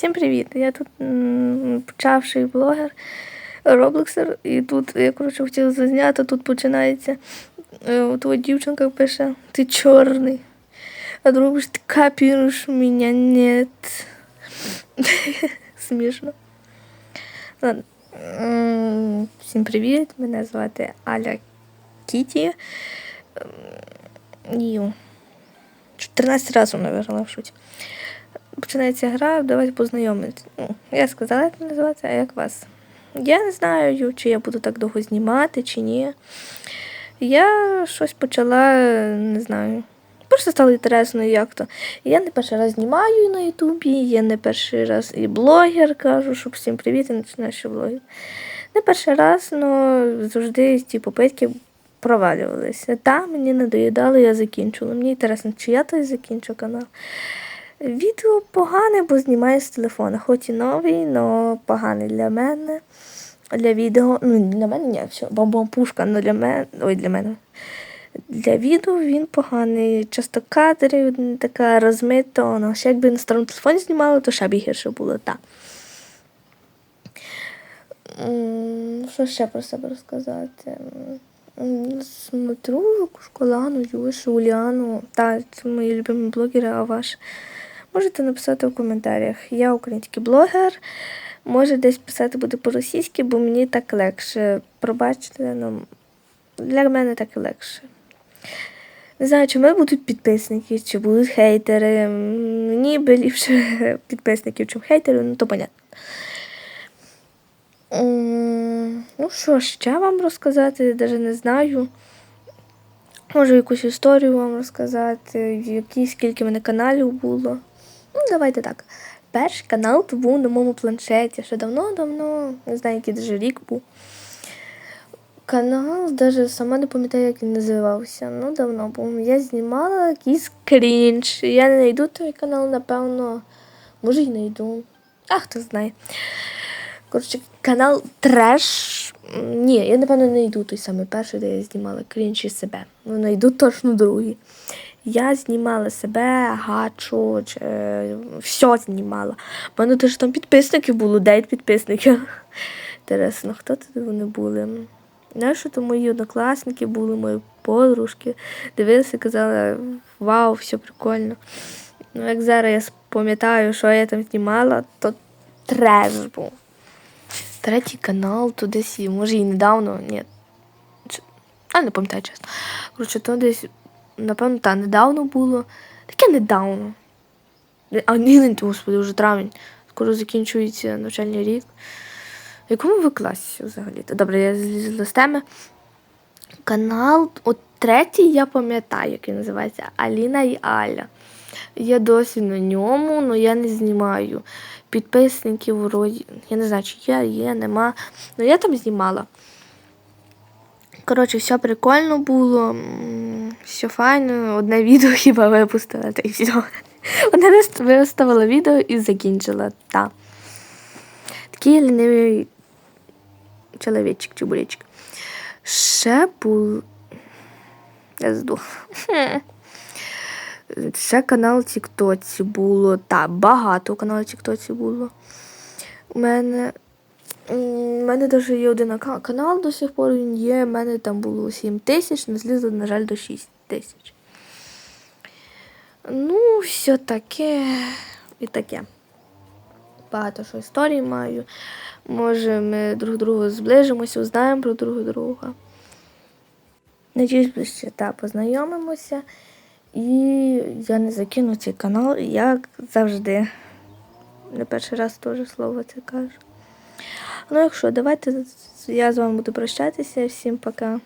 Всім привіт! Я тут почавший блогер Роблексер, і тут я коротше хотіла зазняти, тут починається. е, От дівчинка пише, ти чорний. А друга пише, ти копіруєш мене, нет. Смішно. Всім привіт! Мене звати Аля Кіті. Ем, 14 разів виграла в шуті. Починається гра, давайте познайомитися. Ну, я сказала, як мене а як вас? Я не знаю, чи я буду так довго знімати, чи ні. Я щось почала, не знаю. Просто стало інтересно, як то. Я не перший раз знімаю на Ютубі, я не перший раз і блогер кажу, щоб всім привіт, і починаю ще блогер. Не перший раз, але завжди ті попитки провалювалися. Та мені надоїдало, я закінчила. Мені інтересно, чи я той закінчу канал. Відео погане, бо знімаю з телефона. Хоч і новий, але поганий для мене. Для відео. Ну, для мене ні, все, бомбом-пушка, але для мене. Ой, для мене. Для відео він поганий. Часто кадрів, така розмита. Ну, ще якби на старому телефоні знімали, то ще б гірше було, так. Що ще про себе розказати? Смотрю Школану, Юшу, Уляну. Так, це мої любимі блогери, а ваш. Можете написати в коментарях. Я український блогер. Може десь писати буде по-російськи, бо мені так легше. Пробачте, ну для мене так легше. Не знаю, чи в мене будуть підписники, чи будуть хейтери. Мені би ліпше підписників, чим хейтерів, ну то понятно. Ну що ще вам розказати, я навіть не знаю. Можу якусь історію вам розказати, які скільки мене каналів було. Ну, давайте так. Перший канал то був на моєму планшеті, ще давно-давно, не знаю, який даже рік був. Канал, навіть сама не пам'ятаю, як він називався. Ну, давно був. Я знімала якийсь крінж. Я не знайду той канал, напевно. Може, й знайду. А хто знає. Коротше, канал Треш. Ні, я напевно не йду той самий перший, де я знімала крінж і себе. Ну, знайду точно другий. Я знімала себе, гачу, е, все знімала. У мене теж там підписники було, 9 підписників. Інтересно, хто туди вони були? Знаєш, що то мої однокласники були, мої подружки. Дивилися і казали, вау, все прикольно. Ну, як зараз я пам'ятаю, що я там знімала, то треш був. Третій канал, то десь, може, і недавно, ні. А не пам'ятаю чесно. Коротше, то десь, напевно, та недавно було. Таке недавно. А ні, господи, вже травень. Скоро закінчується навчальний рік. В якому ви класі взагалі? Добре, я злізла з теми. Канал, от третій, я пам'ятаю, який називається Аліна і Аля. Я досі на ньому, але я не знімаю. Підписників вроді. Я не знаю, чи є, є, нема. Ну я там знімала. Коротше, все прикольно було, все файно. Одне відео хіба випустила, та й все. Одне виставила відео і закінчила. Та. Такий лінивий чоловічок, чебуречик. Ще був. Я здох. Ще канал Тіктоці було. Та, багато каналів Тіктоці було. У мене. У мене навіть є один канал до сих пор він є. У мене там було 7 тисяч, не злізло, на жаль, до 6 тисяч. Ну, все таке і таке. Багато що історій маю. Може, ми друг друга зближимося, узнаємо про друг друга. Надіюсь, ще та познайомимося. І я не закину цей канал, як завжди. Не перший раз теж слово це кажу. Ну, якщо, давайте я з вами буду прощатися. Всім пока.